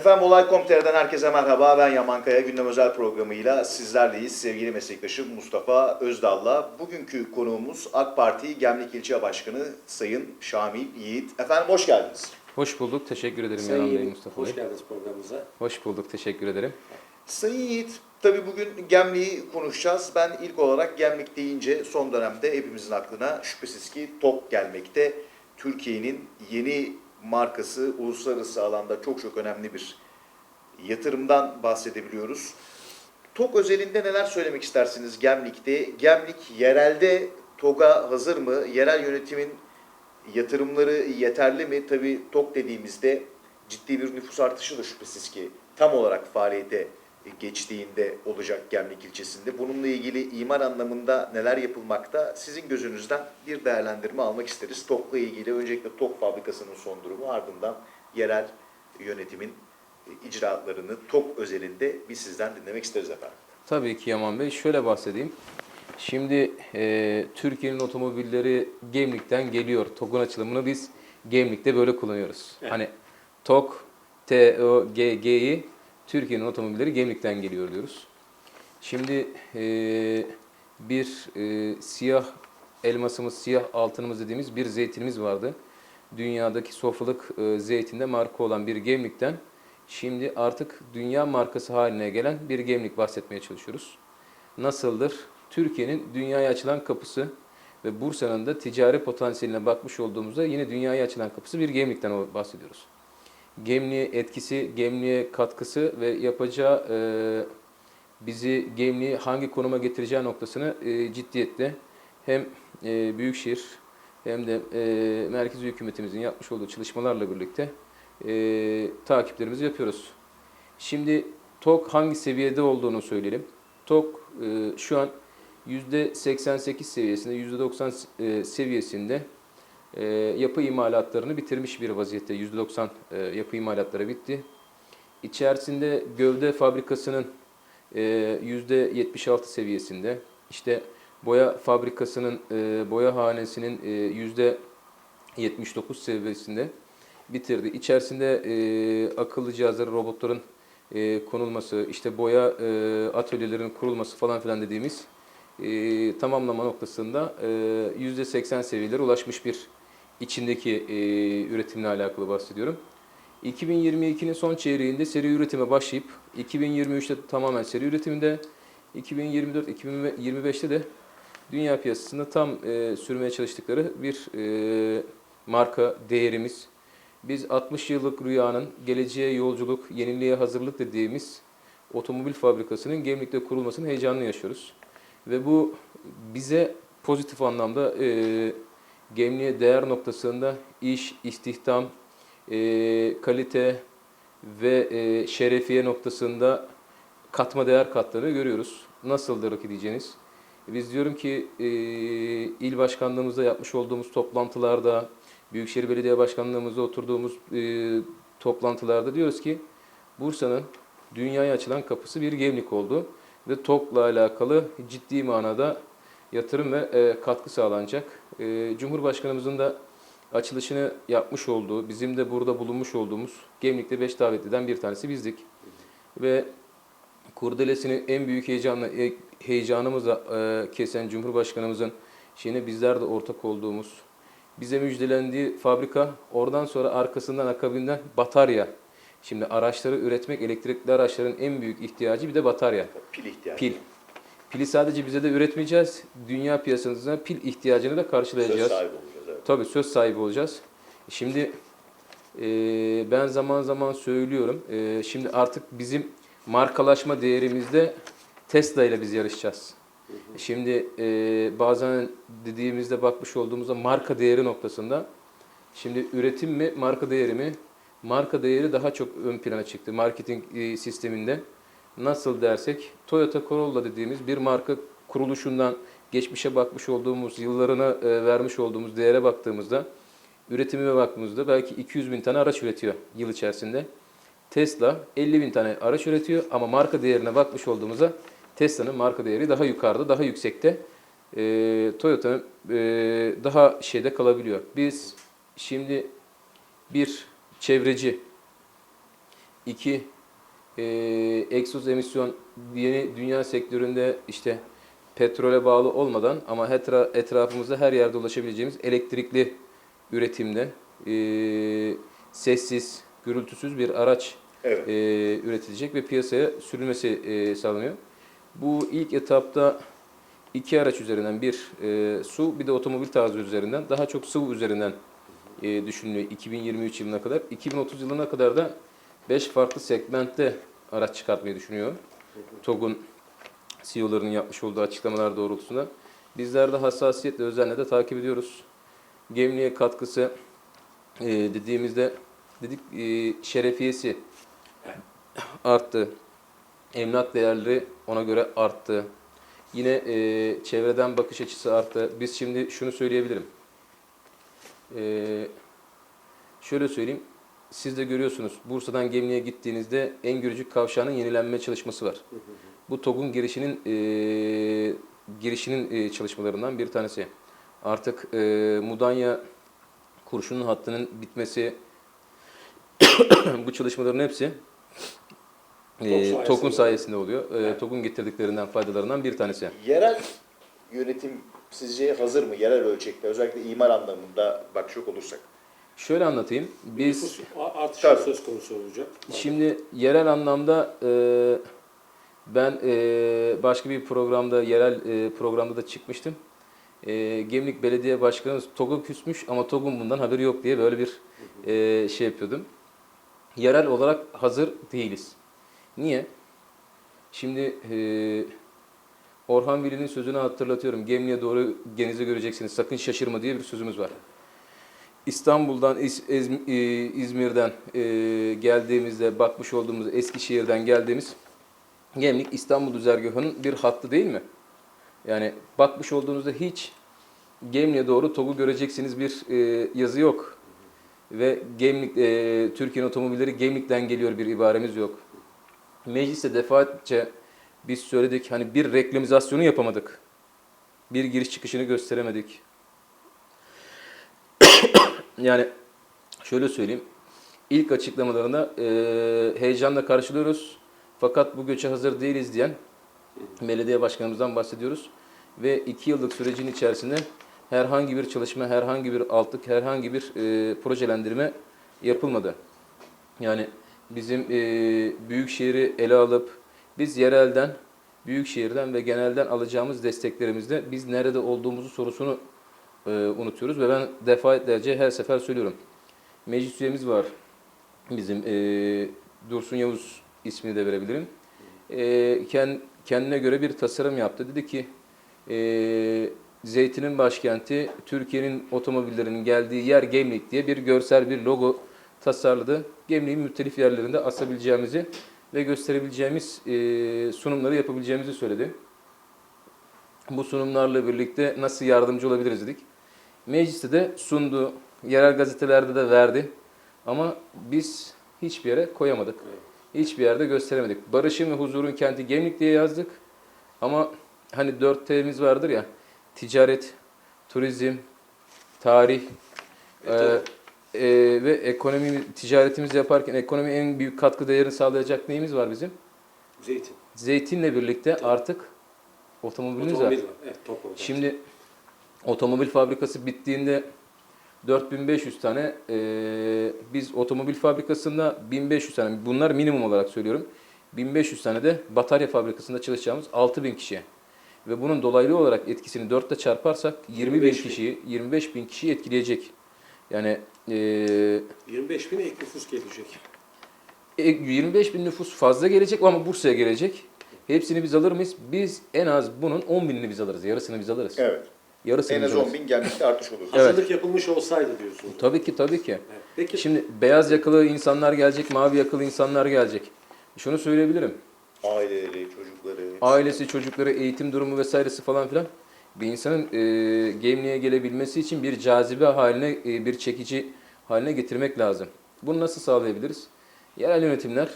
Efendim Olay.com.tr'den herkese merhaba. Ben Yaman Kaya. Gündem özel programıyla sizlerleyiz. Sevgili meslektaşım Mustafa Özdal'la. Bugünkü konuğumuz AK Parti Gemlik İlçe Başkanı Sayın Şamil Yiğit. Efendim hoş geldiniz. Hoş bulduk. Teşekkür ederim Sayın Yanan Bey, Mustafa hoş Bey. geldiniz programımıza. Hoş bulduk. Teşekkür ederim. Sayın Yiğit, tabii bugün Gemlik'i konuşacağız. Ben ilk olarak Gemlik deyince son dönemde hepimizin aklına şüphesiz ki TOK gelmekte. Türkiye'nin yeni markası uluslararası alanda çok çok önemli bir yatırımdan bahsedebiliyoruz. TOK özelinde neler söylemek istersiniz Gemlik'te? Gemlik yerelde TOG'a hazır mı? Yerel yönetimin yatırımları yeterli mi? Tabii TOK dediğimizde ciddi bir nüfus artışı da şüphesiz ki tam olarak faaliyete geçtiğinde olacak Gemlik ilçesinde. Bununla ilgili imar anlamında neler yapılmakta? Sizin gözünüzden bir değerlendirme almak isteriz. TOK'la ilgili öncelikle TOK fabrikasının son durumu ardından yerel yönetimin icraatlarını TOK özelinde biz sizden dinlemek isteriz efendim. Tabii ki Yaman Bey. Şöyle bahsedeyim. Şimdi e, Türkiye'nin otomobilleri Gemlik'ten geliyor. TOG'un açılımını biz Gemlik'te böyle kullanıyoruz. Evet. Hani TOG, T-O-G-G'yi Türkiye'nin otomobilleri Gemlik'ten geliyor diyoruz. Şimdi e, bir e, siyah elmasımız, siyah altınımız dediğimiz bir zeytinimiz vardı. Dünyadaki sofralık e, zeytinde marka olan bir gemlikten şimdi artık dünya markası haline gelen bir gemlik bahsetmeye çalışıyoruz. Nasıldır? Türkiye'nin dünyaya açılan kapısı ve Bursa'nın da ticari potansiyeline bakmış olduğumuzda yine dünyaya açılan kapısı bir gemlikten bahsediyoruz. Gemliğe etkisi, gemliğe katkısı ve yapacağı e, bizi gemliği hangi konuma getireceği noktasını e, ciddiyetle hem e, Büyükşehir hem de e, merkezi hükümetimizin yapmış olduğu çalışmalarla birlikte e, takiplerimizi yapıyoruz. Şimdi TOK hangi seviyede olduğunu söyleyelim. TOK e, şu an %88 seviyesinde, %90 e, seviyesinde e, yapı imalatlarını bitirmiş bir vaziyette. %90 e, yapı imalatları bitti. İçerisinde gövde fabrikasının e, %76 seviyesinde, işte boya fabrikasının, e, boya hanesinin e, yüzde 79 seviyesinde bitirdi. İçerisinde e, akıllı cihazları, robotların e, konulması, işte boya e, atölyelerinin kurulması falan filan dediğimiz e, tamamlama noktasında e, %80 seviyelere ulaşmış bir içindeki e, üretimle alakalı bahsediyorum. 2022'nin son çeyreğinde seri üretime başlayıp 2023'te tamamen seri üretiminde 2024-2025'te de dünya piyasasında tam e, sürmeye çalıştıkları bir e, marka değerimiz. Biz 60 yıllık rüyanın geleceğe yolculuk, yeniliğe hazırlık dediğimiz otomobil fabrikasının Gemlik'te kurulmasını heyecanlı yaşıyoruz. Ve bu bize pozitif anlamda e, Gemlik'e değer noktasında iş, istihdam, e, kalite ve e, şerefiye noktasında katma değer kattığını görüyoruz. Nasıldır ki diyeceğiniz. Biz diyorum ki e, il başkanlığımızda yapmış olduğumuz toplantılarda, Büyükşehir Belediye Başkanlığımızda oturduğumuz e, toplantılarda diyoruz ki Bursa'nın dünyaya açılan kapısı bir gemlik oldu ve TOK'la alakalı ciddi manada yatırım ve e, katkı sağlanacak. E, Cumhurbaşkanımızın da açılışını yapmış olduğu, bizim de burada bulunmuş olduğumuz Gemlik'te 5 davetliden bir tanesi bizdik. Ve kurdelesini en büyük heyecanla e, heyecanımızla e, kesen Cumhurbaşkanımızın şeyine bizler de ortak olduğumuz, bize müjdelendiği fabrika, oradan sonra arkasından akabinden batarya. Şimdi araçları üretmek, elektrikli araçların en büyük ihtiyacı bir de batarya. Pil ihtiyacı. Pil. Pili sadece bize de üretmeyeceğiz. Dünya piyasasında pil ihtiyacını da Söz karşılayacağız. sahibi olacağız. Evet. Tabii söz sahibi olacağız. Şimdi e, ben zaman zaman söylüyorum. E, şimdi artık bizim markalaşma değerimizde Tesla ile biz yarışacağız. Şimdi e, bazen dediğimizde bakmış olduğumuzda marka değeri noktasında şimdi üretim mi marka değeri mi? Marka değeri daha çok ön plana çıktı marketing e, sisteminde. Nasıl dersek Toyota Corolla dediğimiz bir marka kuruluşundan geçmişe bakmış olduğumuz, yıllarına e, vermiş olduğumuz değere baktığımızda, üretimine baktığımızda belki 200 bin tane araç üretiyor yıl içerisinde. Tesla 50 bin tane araç üretiyor ama marka değerine bakmış olduğumuzda Tesla'nın marka değeri daha yukarıda, daha yüksekte. E, Toyota'nın e, daha şeyde kalabiliyor. Biz şimdi bir çevreci, İki, e, egzoz emisyon yeni dünya sektöründe işte petrole bağlı olmadan ama etra- etrafımızda her yerde ulaşabileceğimiz elektrikli üretimde e, sessiz, gürültüsüz bir araç Evet. e, üretilecek ve piyasaya sürülmesi e, sağlanıyor. Bu ilk etapta iki araç üzerinden bir e, su bir de otomobil tarzı üzerinden daha çok sıvı üzerinden e, düşünülüyor 2023 yılına kadar. 2030 yılına kadar da 5 farklı segmentte araç çıkartmayı düşünüyor. TOG'un CEO'larının yapmış olduğu açıklamalar doğrultusunda. Bizler de hassasiyetle özenle de takip ediyoruz. Gemliğe katkısı e, dediğimizde dedik e, şerefiyesi arttı. Emlak değerleri ona göre arttı. Yine e, çevreden bakış açısı arttı. Biz şimdi şunu söyleyebilirim. E, şöyle söyleyeyim. Siz de görüyorsunuz Bursa'dan Gemli'ye gittiğinizde en Gürcük Kavşağı'nın yenilenme çalışması var. Bu TOG'un girişinin e, girişinin e, çalışmalarından bir tanesi. Artık e, Mudanya kurşunun hattının bitmesi bu çalışmaların hepsi e, sayesinde. TOG'un sayesinde oluyor. E. TOG'un getirdiklerinden faydalarından bir tanesi. Yerel yönetim sizce hazır mı? Yerel ölçekte özellikle imar anlamında bakacak olursak. Şöyle anlatayım. Biz Tabii. söz konusu olacak. Şimdi yerel anlamda e, ben e, başka bir programda, yerel e, programda da çıkmıştım. E, Gemlik Belediye Başkanı TOG'a küsmüş ama TOG'un bundan haberi yok diye böyle bir e, şey yapıyordum. Yerel olarak hazır değiliz. Niye? Şimdi e, Orhan Veli'nin sözünü hatırlatıyorum. Gemliğe doğru genizi göreceksiniz. Sakın şaşırma diye bir sözümüz var. İstanbul'dan, İzmir'den e, geldiğimizde bakmış olduğumuz Eskişehir'den geldiğimiz Gemlik İstanbul düzergahının bir hattı değil mi? Yani bakmış olduğunuzda hiç Gemlik'e doğru TOG'u göreceksiniz bir e, yazı yok. Ve Gemlik, e, Türkiye'nin otomobilleri Gemlik'ten geliyor bir ibaremiz yok. Mecliste defaatçe biz söyledik hani bir reklamizasyonu yapamadık. Bir giriş çıkışını gösteremedik. Yani şöyle söyleyeyim. İlk açıklamalarında e, heyecanla karşılıyoruz. Fakat bu göçe hazır değiliz diyen belediye başkanımızdan bahsediyoruz. Ve iki yıllık sürecin içerisinde herhangi bir çalışma, herhangi bir altlık, herhangi bir e, projelendirme yapılmadı. Yani bizim e, büyük şehri ele alıp biz yerelden, büyük şehirden ve genelden alacağımız desteklerimizde biz nerede olduğumuzu sorusunu e, unutuyoruz ve ben defaatlerce her sefer söylüyorum. Meclis üyemiz var. Bizim e, Dursun Yavuz ismini de verebilirim. E, kend- kendine göre bir tasarım yaptı. Dedi ki e, Zeytin'in başkenti Türkiye'nin otomobillerinin geldiği yer Gemlik diye bir görsel bir logo tasarladı. Gemlik'in müttelif yerlerinde asabileceğimizi ve gösterebileceğimiz e, sunumları yapabileceğimizi söyledi. Bu sunumlarla birlikte nasıl yardımcı olabiliriz dedik. Mecliste de sundu, yerel gazetelerde de verdi. Ama biz hiçbir yere koyamadık. Hiçbir yerde gösteremedik. Barışın ve huzurun kenti Gemlik diye yazdık. Ama hani dört T'miz vardır ya. Ticaret, turizm, tarih E, e, e, ve ekonomi, ticaretimizi yaparken ekonomi en büyük katkı değerini sağlayacak neyimiz var bizim? Zeytin. Zeytinle birlikte artık otomobilimiz var. Otomobil var. Evet, top olacak. Şimdi otomobil fabrikası bittiğinde 4500 tane e, biz otomobil fabrikasında 1500 tane bunlar minimum olarak söylüyorum. 1500 tane de batarya fabrikasında çalışacağımız 6000 kişiye. Ve bunun dolaylı olarak etkisini 4 ile çarparsak 20 bin 25 bin. kişiyi 25 bin kişiyi etkileyecek. Yani e, 25 bin ek nüfus gelecek. e, 25 bin nüfus fazla gelecek ama Bursa'ya gelecek. Hepsini biz alır mıyız? Biz en az bunun 10 binini biz alırız. Yarısını biz alırız. Evet. Yarısını En az alırız. 10 bin gelmekte artış olur. Evet. Hazırlık yapılmış olsaydı diyorsunuz. Tabii ki tabii ki. Evet. Peki Şimdi beyaz yakalı insanlar gelecek, mavi yakalı insanlar gelecek. Şunu söyleyebilirim. Aileleri, çocukları. Ailesi, çocukları, eğitim durumu vesairesi falan filan bir insanın e, Gemliğe gelebilmesi için bir cazibe haline, e, bir çekici haline getirmek lazım. Bunu nasıl sağlayabiliriz? Yerel yönetimler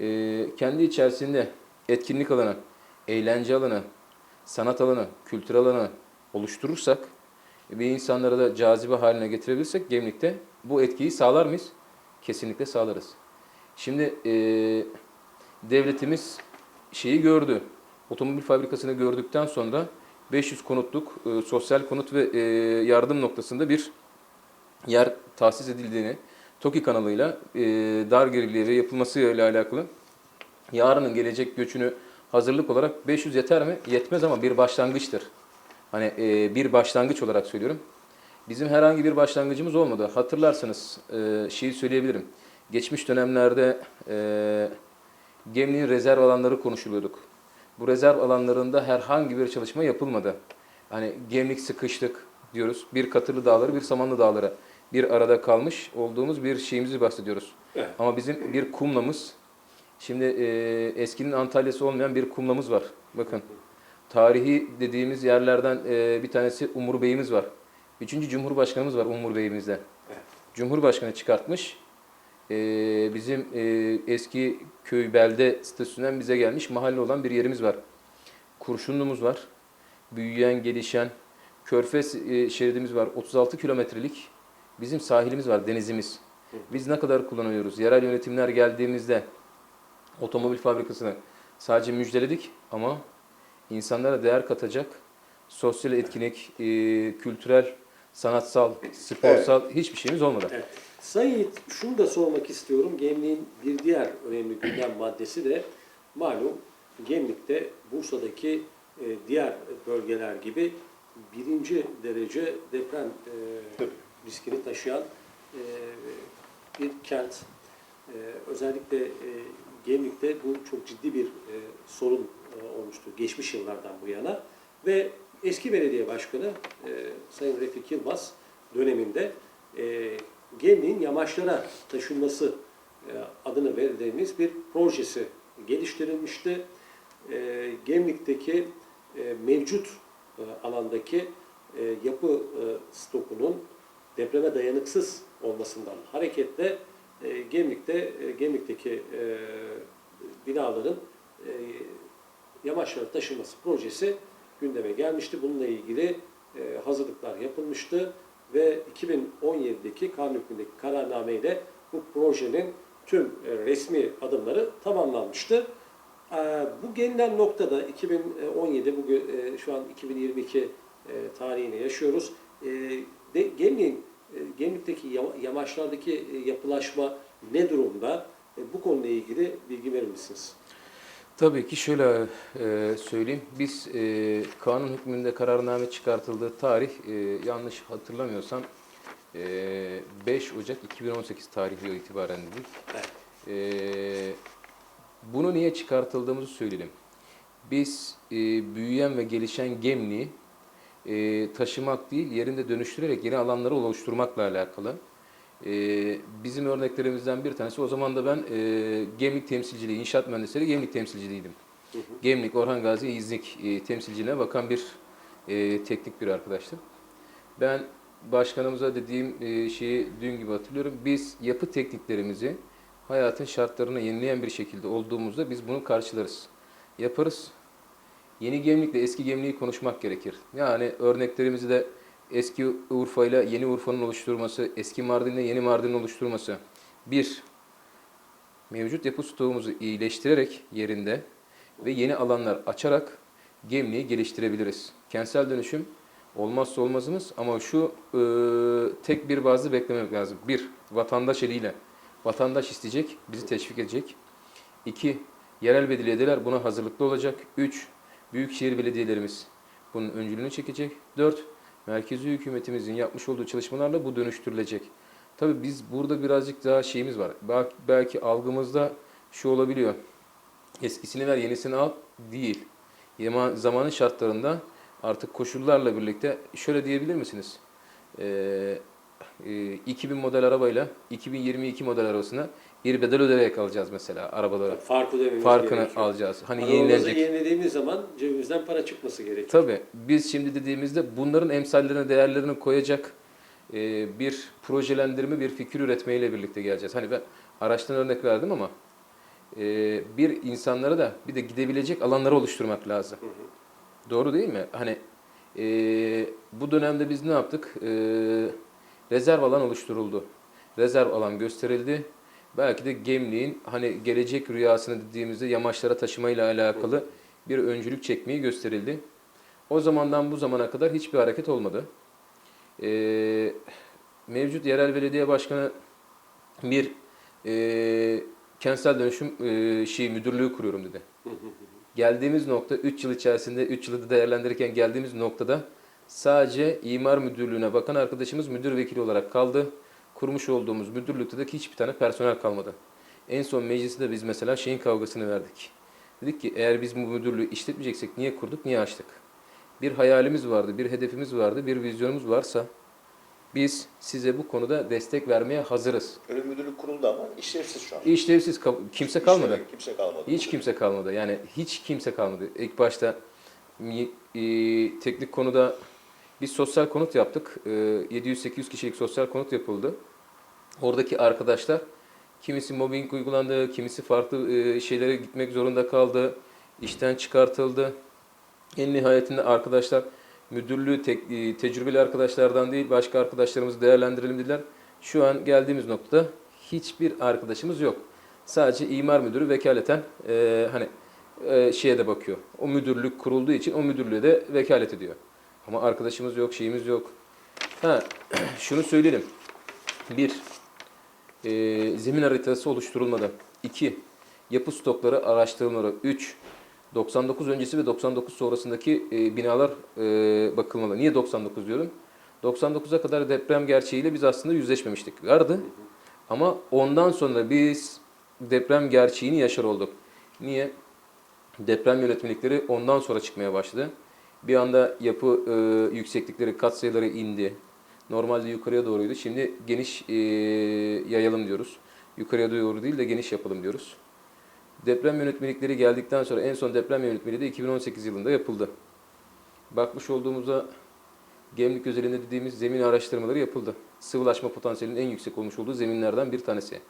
e, kendi içerisinde etkinlik alanı, eğlence alanı, sanat alanı, kültür alanı oluşturursak ve insanları da cazibe haline getirebilirsek Gemlik'te bu etkiyi sağlar mıyız? Kesinlikle sağlarız. Şimdi e, devletimiz şeyi gördü. Otomobil fabrikasını gördükten sonra 500 konutluk e, sosyal konut ve e, yardım noktasında bir yer tahsis edildiğini, TOKİ kanalıyla e, dar geriliğe ve yapılmasıyla alakalı yarının gelecek göçünü hazırlık olarak 500 yeter mi? Yetmez ama bir başlangıçtır. Hani e, bir başlangıç olarak söylüyorum. Bizim herhangi bir başlangıcımız olmadı. Hatırlarsanız e, şeyi söyleyebilirim. Geçmiş dönemlerde e, Gemli'nin rezerv alanları konuşuluyorduk. Bu rezerv alanlarında herhangi bir çalışma yapılmadı. Hani Gemlik sıkıştık diyoruz. Bir Katırlı Dağları, bir Samanlı Dağları. Bir arada kalmış olduğumuz bir şeyimizi bahsediyoruz. Evet. Ama bizim bir kumlamız, şimdi e, eskinin Antalya'sı olmayan bir kumlamız var. Bakın, tarihi dediğimiz yerlerden e, bir tanesi Umur Bey'imiz var. Üçüncü Cumhurbaşkanımız var Umur Bey'imizde. Evet. Cumhurbaşkanı çıkartmış. E, bizim e, eski köy belde statüsünden bize gelmiş mahalle olan bir yerimiz var. Kurşunlu'muz var. Büyüyen, gelişen, Körfez e, şeridimiz var. 36 kilometrelik bizim sahilimiz var, denizimiz. Biz ne kadar kullanıyoruz? Yerel yönetimler geldiğimizde otomobil fabrikasını sadece müjdeledik ama insanlara değer katacak sosyal etkinlik, e, kültürel, sanatsal, sporsal hiçbir şeyimiz olmadı. Evet. Sayın Yiğit, şunu da sormak istiyorum. Gemlik'in bir diğer önemli gündem maddesi de malum Gemlik'te Bursa'daki e, diğer bölgeler gibi birinci derece deprem e, riskini taşıyan e, bir kent. E, özellikle e, Gemlik'te bu çok ciddi bir e, sorun olmuştu geçmiş yıllardan bu yana ve eski belediye başkanı e, Sayın Refik Yılmaz döneminde e, Gemlik'in yamaçlara taşınması e, adını verdiğimiz bir projesi geliştirilmişti. E, Gemlik'teki e, mevcut e, alandaki e, yapı e, stokunun depreme dayanıksız olmasından hareketle e, Gemlik'te e, Gemlik'teki e, binaların e, yamaçlara taşınması projesi gündeme gelmişti. Bununla ilgili e, hazırlıklar yapılmıştı ve 2017'deki kanun hükmündeki kararnameyle bu projenin tüm e, resmi adımları tamamlanmıştı. E, Bu gelinen noktada 2017 bugün e, şu an 2022 e, tarihini yaşıyoruz. E, de, Gemlik'in e, Gemlik'teki yama- yamaçlardaki e, yapılaşma ne durumda? E, Bu konuyla ilgili bilgi verir misiniz? Tabii ki şöyle e, söyleyeyim. Biz e, kanun hükmünde kararname çıkartıldığı tarih e, yanlış hatırlamıyorsam e, 5 Ocak 2018 tarihi itibaren dedik. Evet. E, bunu niye çıkartıldığımızı söyleyelim. Biz e, büyüyen ve gelişen Gemliği e, taşımak değil, yerinde dönüştürerek yeni alanları oluşturmakla alakalı. E, bizim örneklerimizden bir tanesi, o zaman da ben e, Gemlik temsilciliği, inşaat mühendisleri Gemlik temsilciliğiydim. Hı hı. Gemlik, Orhan Gazi, İznik e, temsilciliğine bakan bir e, teknik bir arkadaştım. Ben başkanımıza dediğim e, şeyi dün gibi hatırlıyorum. Biz yapı tekniklerimizi hayatın şartlarına yenileyen bir şekilde olduğumuzda biz bunu karşılarız. Yaparız. Yeni gemlikle eski gemliği konuşmak gerekir. Yani örneklerimizi de eski Urfa ile yeni Urfa'nın oluşturması, eski Mardin ile yeni Mardin'in oluşturması. Bir, mevcut yapı stoğumuzu iyileştirerek yerinde ve yeni alanlar açarak gemliği geliştirebiliriz. Kentsel dönüşüm olmazsa olmazımız ama şu e, tek bir bazı beklemek lazım. Bir, vatandaş eliyle. Vatandaş isteyecek, bizi teşvik edecek. İki, yerel belediyeler buna hazırlıklı olacak. Üç, büyükşehir belediyelerimiz bunun öncülüğünü çekecek. Dört, merkezi hükümetimizin yapmış olduğu çalışmalarla bu dönüştürülecek. Tabii biz burada birazcık daha şeyimiz var. Belki, belki algımızda şu olabiliyor. Eskisini ver, yenisini al değil. Yama- Zamanın şartlarında artık koşullarla birlikte şöyle diyebilir misiniz? Ee, e, 2000 model arabayla 2022 model arabasına bir bedel ödeyerek alacağız mesela arabaları. Fark ödememiz Farkını gerekiyor. alacağız. Hani Arabamızı yenilenecek. yenilediğimiz zaman cebimizden para çıkması gerekiyor. Tabii biz şimdi dediğimizde bunların emsallerine, değerlerini koyacak e, bir projelendirme, bir fikir üretmeyle birlikte geleceğiz. Hani ben araçtan örnek verdim ama e, bir insanlara da bir de gidebilecek alanları oluşturmak lazım. Hı hı. Doğru değil mi? Hani e, bu dönemde biz ne yaptık? E, rezerv alan oluşturuldu. Rezerv alan gösterildi belki de Gemliğin hani gelecek rüyasını dediğimizde yamaçlara taşımayla alakalı bir öncülük çekmeyi gösterildi. O zamandan bu zamana kadar hiçbir hareket olmadı. Ee, mevcut yerel belediye başkanı bir e, kentsel dönüşüm e, şey müdürlüğü kuruyorum dedi. Geldiğimiz nokta 3 yıl içerisinde 3 yılı değerlendirirken geldiğimiz noktada sadece imar müdürlüğüne bakan arkadaşımız müdür vekili olarak kaldı. Kurmuş olduğumuz müdürlükte de hiçbir tane personel kalmadı. En son mecliste de biz mesela şeyin kavgasını verdik. Dedik ki eğer biz bu müdürlüğü işletmeyeceksek niye kurduk, niye açtık? Bir hayalimiz vardı, bir hedefimiz vardı, bir vizyonumuz varsa biz size bu konuda destek vermeye hazırız. Öyle müdürlük kuruldu ama işlevsiz şu an. İşlevsiz kimse kalmadı. İşlevi- Kimse kalmadı. Hiç kimse kalmadı. Yani hiç kimse kalmadı. İlk başta e, teknik konuda biz sosyal konut yaptık. E, 700-800 kişilik sosyal konut yapıldı. Oradaki arkadaşlar kimisi mobbing uygulandı, kimisi farklı e, şeylere gitmek zorunda kaldı. işten çıkartıldı. En nihayetinde arkadaşlar müdürlüğü tek, e, tecrübeli arkadaşlardan değil başka arkadaşlarımızı değerlendirelim dediler. Şu an geldiğimiz noktada hiçbir arkadaşımız yok. Sadece imar müdürü vekaleten e, hani e, şeye de bakıyor. O müdürlük kurulduğu için o müdürlüğe de vekalet ediyor. Ama arkadaşımız yok, şeyimiz yok. Ha, şunu söyleyelim. Bir, e, zemin haritası oluşturulmadı. İki, yapı stokları araştırılmalı. Üç, 99 öncesi ve 99 sonrasındaki e, binalar e, bakılmalı. Niye 99 diyorum? 99'a kadar deprem gerçeğiyle biz aslında yüzleşmemiştik. Vardı. Ama ondan sonra biz deprem gerçeğini yaşar olduk. Niye? Deprem yönetmelikleri ondan sonra çıkmaya başladı. Bir anda yapı e, yükseklikleri, katsayıları indi. Normalde yukarıya doğruydu. Şimdi geniş e, yayalım diyoruz. Yukarıya doğru değil de geniş yapalım diyoruz. Deprem yönetmelikleri geldikten sonra en son deprem yönetmeliği de 2018 yılında yapıldı. Bakmış olduğumuzda Gemlik özelinde dediğimiz zemin araştırmaları yapıldı. Sıvılaşma potansiyelinin en yüksek olmuş olduğu zeminlerden bir tanesi.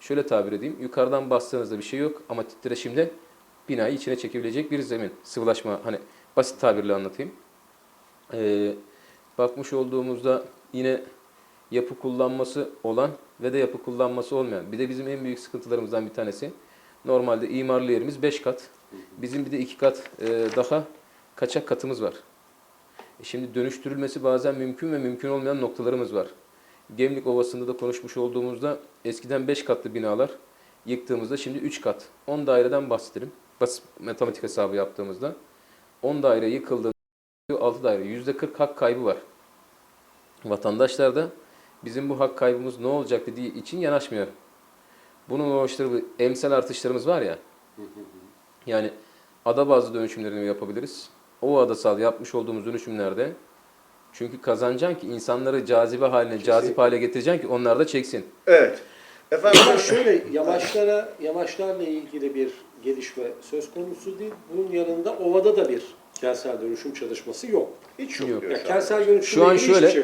Şöyle tabir edeyim. Yukarıdan bastığınızda bir şey yok ama titreşimde binayı içine çekebilecek bir zemin. Sıvılaşma hani basit tabirle anlatayım. Ee, bakmış olduğumuzda yine yapı kullanması olan ve de yapı kullanması olmayan. Bir de bizim en büyük sıkıntılarımızdan bir tanesi. Normalde imarlı yerimiz 5 kat. Bizim bir de 2 kat e, daha kaçak katımız var. E Şimdi dönüştürülmesi bazen mümkün ve mümkün olmayan noktalarımız var. Gemlik Ovası'nda da konuşmuş olduğumuzda eskiden 5 katlı binalar yıktığımızda şimdi 3 kat. 10 daireden bahsedelim. Basit matematik hesabı yaptığımızda 10 daire yıkıldığında 6 daire %40 hak kaybı var. Vatandaşlar da bizim bu hak kaybımız ne olacak dediği için yanaşmıyor. Bunun ulaştığı emsal artışlarımız var ya. Yani ada bazlı dönüşümlerini yapabiliriz. O adasal yapmış olduğumuz dönüşümlerde çünkü kazanacaksın ki insanları cazibe haline, cazip hale getireceksin ki onlar da çeksin. Evet. Efendim şöyle yamaçlara, yamaçlarla ilgili bir gelişme söz konusu değil. Bunun yanında ovada da bir kentsel dönüşüm çalışması yok. hiç yok, Yok. Ya şu an. kentsel dönüşümle Şu an şöyle- şey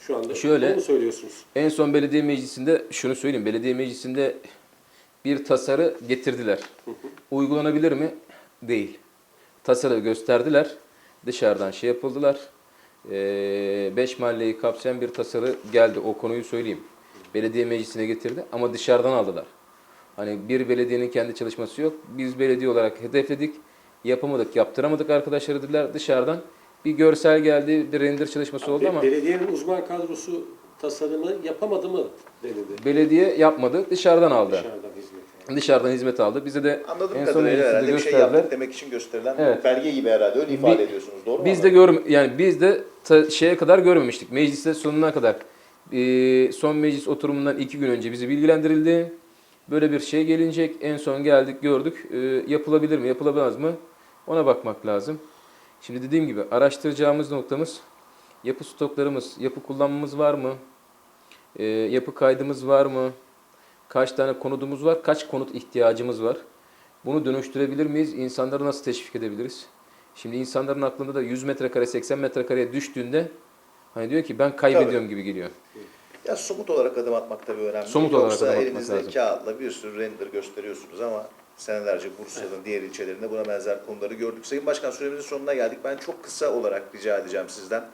şu anda. şöyle- Onu söylüyorsunuz? En son belediye meclisinde şunu söyleyeyim. Belediye meclisinde bir tasarı getirdiler. Uygulanabilir mi? Değil. Tasarı gösterdiler. Dışarıdan şey yapıldılar. Ee, beş mahalleyi kapsayan bir tasarı geldi. O konuyu söyleyeyim. Belediye meclisine getirdi ama dışarıdan aldılar. Hani bir belediyenin kendi çalışması yok. Biz belediye olarak hedefledik. Yapamadık, yaptıramadık arkadaşlar dediler. Dışarıdan bir görsel geldi, bir render çalışması oldu ama Belediyenin uzman kadrosu tasarımı yapamadı mı denildi. belediye yapmadı, dışarıdan aldı. Dışarıdan hizmet. yani. Dışarıdan hizmet aldı. Bize de Anladığım en son kadarıyla herhalde bir şey gösterdiler. yaptık demek için gösterilen Evet. belge gibi herhalde öyle ifade Bi- ediyorsunuz. Doğru mu? Biz de görm yani biz de ta- şeye kadar görmemiştik. Mecliste sonuna kadar Ee, son meclis oturumundan iki gün önce bizi bilgilendirildi. Böyle bir şey gelinecek. En son geldik gördük. Ee, yapılabilir mi yapılamaz mı? Ona bakmak lazım. Şimdi dediğim gibi araştıracağımız noktamız yapı stoklarımız, yapı kullanmamız var mı? Ee, yapı kaydımız var mı? Kaç tane konudumuz var? Kaç konut ihtiyacımız var? Bunu dönüştürebilir miyiz? İnsanları nasıl teşvik edebiliriz? Şimdi insanların aklında da 100 metrekare 80 metrekareye düştüğünde hani diyor ki ben kaybediyorum gibi geliyor. Ya somut olarak adım atmak tabii önemli. Somut olarak Yoksa adım atmak elinizde lazım. kağıtla bir sürü render gösteriyorsunuz ama senelerce Bursa'nın diğer ilçelerinde buna benzer konuları gördük. Sayın Başkan süremizin sonuna geldik. Ben çok kısa olarak rica edeceğim sizden.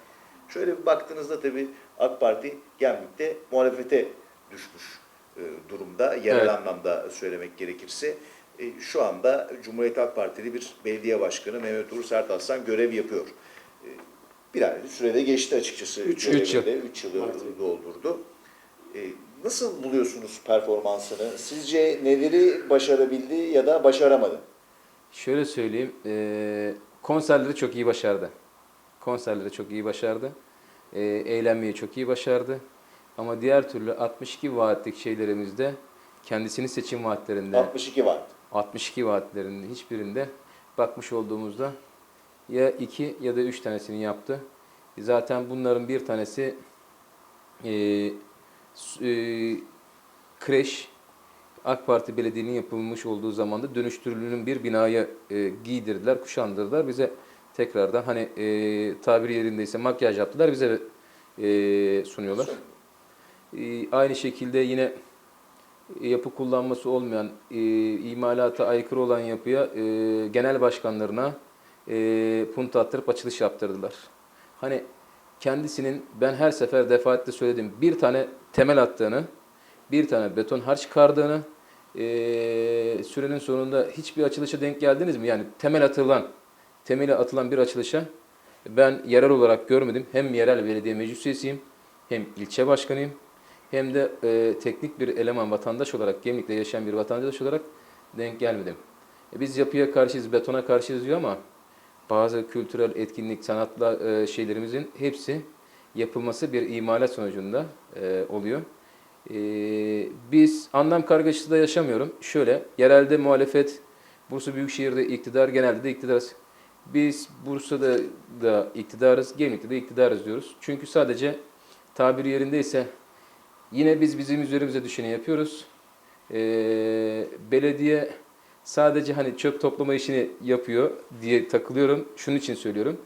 Şöyle bir baktığınızda tabii AK Parti Gemlik'te muhalefete düşmüş e, durumda. Yerel Evet. anlamda söylemek gerekirse. E, Şu anda Cumhuriyet Halk Partili bir belediye başkanı Mehmet Uğur Sertarslan görev yapıyor. E, Bir aylık sürede geçti açıkçası. Üç- üç yıl. 3 yılı Mart ayı. doldurdu. E, Nasıl buluyorsunuz performansını? Sizce neleri başarabildi ya da başaramadı? Şöyle söyleyeyim, eee, konserleri çok iyi başardı. Konserleri çok iyi başardı. Eee, eğlenmeyi çok iyi başardı. Ama diğer türlü 62 vaatlik şeylerimizde kendisinin seçim vaatlerinde 62 var. 62 vaatlerinin hiçbirinde bakmış olduğumuzda ya iki ya da üç tanesini yaptı. Zaten bunların bir tanesi s- eee, kreş AK Parti Belediye'nin yapılmış olduğu zamanda dönüştürülünün bir binaya e, giydirdiler, kuşandırdılar. Bize tekrardan hani e, tabiri yerindeyse makyaj yaptılar, bize e, sunuyorlar. E, aynı şekilde yine yapı kullanması olmayan, e, imalata aykırı olan yapıya e, genel başkanlarına e, punta attırıp açılış yaptırdılar. Hani kendisinin ben her sefer defaatle söyledim bir tane temel attığını, bir tane beton harç çıkardığını, e, sürenin sonunda hiçbir açılışa denk geldiniz mi? Yani temel atılan, temeli atılan bir açılışa ben yerel olarak görmedim. Hem yerel belediye meclis üyesiyim, hem ilçe başkanıyım, hem de e, teknik bir eleman vatandaş olarak, Gemlik'te yaşayan bir vatandaş olarak denk gelmedim. E, biz yapıya karşıyız, betona karşıyız diyor ama bazı kültürel etkinlik, sanatla e, şeylerimizin hepsi yapılması bir imalat sonucunda e, oluyor. E, biz anlam kargaşası da yaşamıyorum. Şöyle, yerelde muhalefet, Bursa Büyükşehir'de iktidar, genelde de iktidarız. Biz Bursa'da da iktidarız, Gemlik'te de iktidarız diyoruz. Çünkü sadece tabiri yerindeyse yine biz bizim üzerimize düşeni yapıyoruz. E, belediye sadece hani çöp toplama işini yapıyor diye takılıyorum. Şunun için söylüyorum.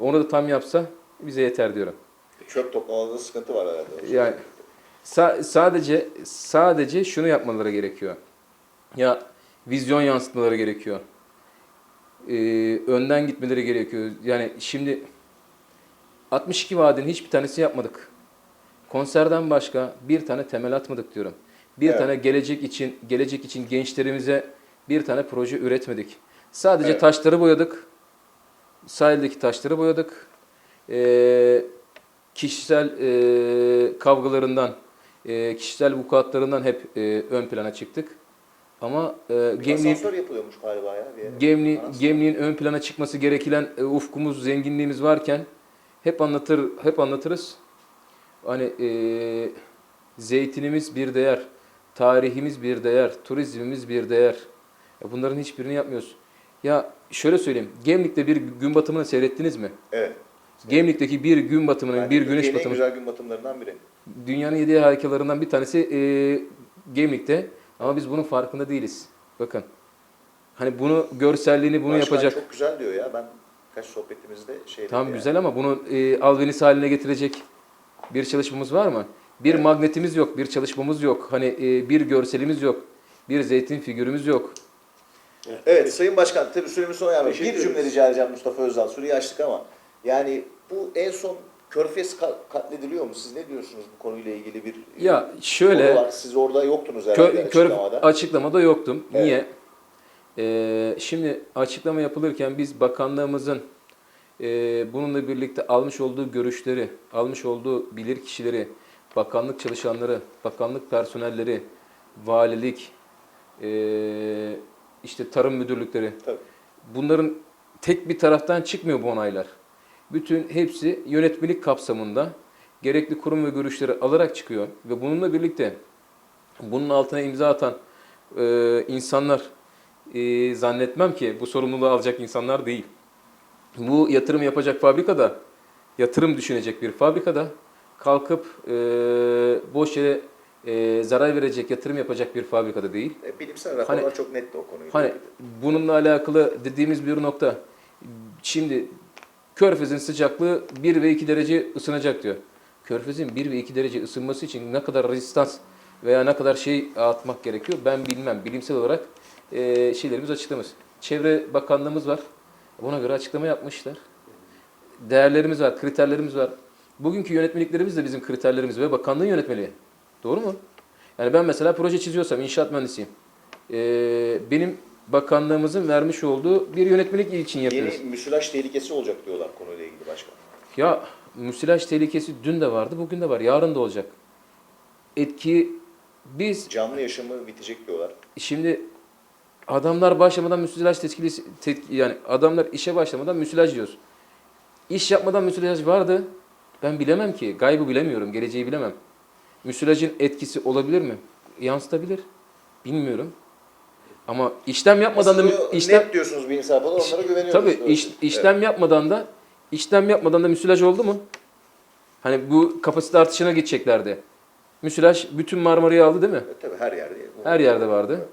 Onu da tam yapsa bize yeter diyorum. Çöp toplamada sıkıntı var herhalde. Yani sa- sadece sadece şunu yapmaları gerekiyor. Ya vizyon yansıtmaları gerekiyor. Ee, önden gitmeleri gerekiyor. Yani şimdi 62 vaadin hiçbir tanesi yapmadık. Konserden başka bir tane temel atmadık diyorum. Bir Evet. tane gelecek için gelecek için gençlerimize bir tane proje üretmedik. Sadece Evet. taşları boyadık. Sahildeki taşları boyadık. Ee, kişisel e, kavgalarından, e, kişisel vukuatlarından hep e, ön plana çıktık. Ama e, asansör yapılıyormuş galiba ya. Gemli, Gemliğin ön plana çıkması gereken e, ufkumuz, zenginliğimiz varken hep anlatır, hep anlatırız. Hani e, zeytinimiz bir değer, tarihimiz bir değer, turizmimiz bir değer. Ya bunların hiçbirini yapmıyoruz. Ya şöyle söyleyeyim, Gemlik'te bir gün batımını seyrettiniz mi? Evet. Gemlik'teki bir gün batımının, Yani bir güneş Türkiye'nin en batımı. güzel gün batımlarından biri. Dünyanın yedi harikalarından bir tanesi e, Gemlik'te. Ama biz bunun farkında değiliz. Bakın. Hani bunu görselliğini bunu Başkan yapacak. çok güzel diyor ya. Ben kaç sohbetimizde şey Tamam dedi güzel ama bunu e, alvenis haline getirecek bir çalışmamız var mı? Bir Evet. magnetimiz yok, bir çalışmamız yok. Hani e, bir görselimiz yok. Bir zeytin figürümüz yok. Evet Sayın Başkan tabii süremiz sona. Teşekkür Bir cümle ederiz. rica edeceğim Mustafa Özdal. Süreyi açtık ama yani bu en son Körfez ka- katlediliyor mu? Siz ne diyorsunuz bu konuyla ilgili bir e, Ya şöyle var. Siz orada yoktunuz herhalde kör açıklamada. açıklamada yoktum. Evet. Niye? Ee, şimdi açıklama yapılırken biz bakanlığımızın e, bununla birlikte almış olduğu görüşleri, almış olduğu bilir kişileri, bakanlık çalışanları, bakanlık personelleri, valilik, e, işte tarım müdürlükleri, Tabii. bunların tek bir taraftan çıkmıyor bu onaylar. Bütün hepsi yönetmelik kapsamında gerekli kurum ve görüşleri alarak çıkıyor ve bununla birlikte bunun altına imza atan e, insanlar e, zannetmem ki bu sorumluluğu alacak insanlar değil. Bu yatırım yapacak fabrikada, yatırım düşünecek bir fabrikada kalkıp e, boş yere e, zarar verecek yatırım yapacak bir fabrikada değil. E, Bilimsel raporlar Hani- çok netti o konuyla Hani bununla alakalı dediğimiz bir nokta. Şimdi Körfez'in sıcaklığı 1 ve 2 derece ısınacak diyor. Körfez'in 1 ve 2 derece ısınması için ne kadar rezistans veya ne kadar şey atmak gerekiyor ben bilmem. Bilimsel olarak e, şeylerimiz açıklamış. Çevre Bakanlığımız var. Buna göre açıklama yapmışlar. Değerlerimiz var, kriterlerimiz var. Bugünkü yönetmeliklerimiz de bizim kriterlerimiz ve bakanlığın yönetmeliği. Doğru mu? Yani ben mesela proje çiziyorsam, inşaat mühendisiyim. Ee, benim bakanlığımızın vermiş olduğu bir yönetmelik için yapıyoruz. Yeni müsilaj tehlikesi olacak diyorlar konuyla ilgili başkan. Ya müsilaj tehlikesi dün de vardı, bugün de var, yarın da olacak. Etki biz Canlı yaşamı bitecek diyorlar. şimdi adamlar başlamadan müsilaj teskilisi tet- yani adamlar işe başlamadan müsilaj diyoruz. İş yapmadan müsilaj vardı. Ben bilemem ki. Gaybı bilemiyorum. Geleceği bilemem. Müsilajın etkisi olabilir mi? Yansıtabilir. Bilmiyorum. Ama işlem yapmadan da Aslında işlem net diyorsunuz bir insan falan onlara güveniyoruz. Tabii iş, işlem yapmadan da işlem yapmadan da müsilaj oldu mu? Hani bu kapasite artışına geçeceklerdi. Müsilaj bütün Marmara'yı aldı değil mi? Evet, tabii her yerde. Her yerde vardı.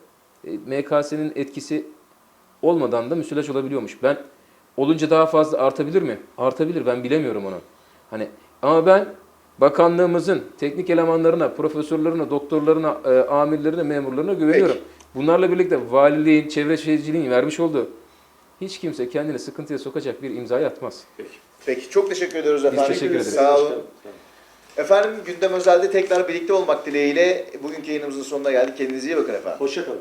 E, MKS'nin etkisi olmadan da müsilaj olabiliyormuş. Ben olunca daha fazla artabilir mi? Artabilir. Ben bilemiyorum onu. Hani ama ben bakanlığımızın teknik elemanlarına, profesörlerine, doktorlarına, e, amirlerine, memurlarına güveniyorum. Bunlarla birlikte valiliğin, çevre şehirciliğin vermiş olduğu hiç kimse kendini sıkıntıya sokacak bir imzayı atmaz. Peki. Peki çok teşekkür ediyoruz efendim. teşekkür ederiz. Sağ olun. Efendim gündem özelde tekrar birlikte olmak dileğiyle bugünkü yayınımızın sonuna geldik. Kendinize iyi bakın efendim. Hoşça kalın.